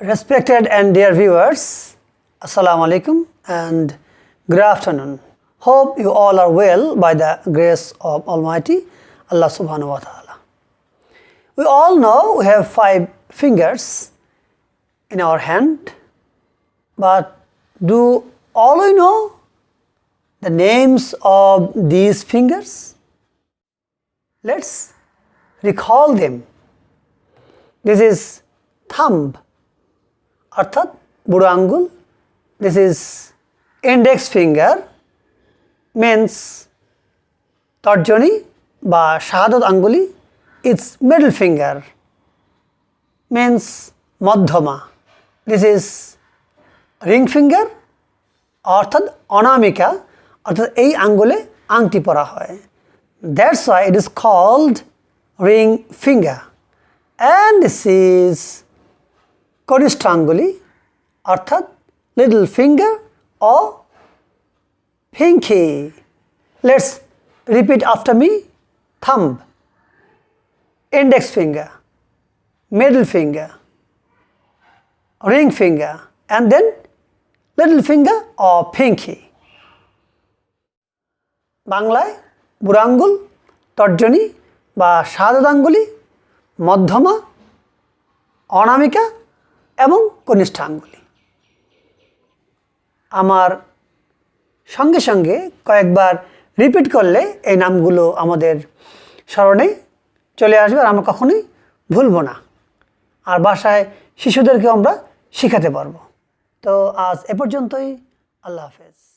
Respected and dear viewers, Assalamu alaikum and good afternoon. Hope you all are well by the grace of Almighty Allah subhanahu wa ta'ala. We all know we have five fingers in our hand, but do all we know the names of these fingers? Let's recall them. This is thumb, অর্থাৎ বুড়ো আঙ্গুল this is index finger means তর্জনী বা শাহাদত আঙ্গুলি it's middle finger means মধ্যমা this is ring finger অর্থাৎ অনামিকা, অর্থাৎ এই আঙ্গুলে আংটি পরা হয়। That's why it is called ring finger and this is কনিষ্ঠ আঙ্গুলি অর্থাৎ little finger or pinky let's repeat after me thumb index finger, middle finger, ring finger, and then little finger or pinky. বাংলায় বুড়াঙ্গুল তর্জনী বা শাহাদাঙ্গুলি মধ্যমা অনামিকা এবং কনিষ্ঠ আঙ্গুলি আমার সঙ্গে সঙ্গে কয়েকবার রিপিট করলে এই নামগুলো আমাদের স্মরণে চলে আসবে আর আমরা কখনোই ভুলবো না। আর বাসায় শিশুদেরকে আমরা শেখাতে পারব। তো আজ এ পর্যন্তই। আল্লাহ হাফেজ।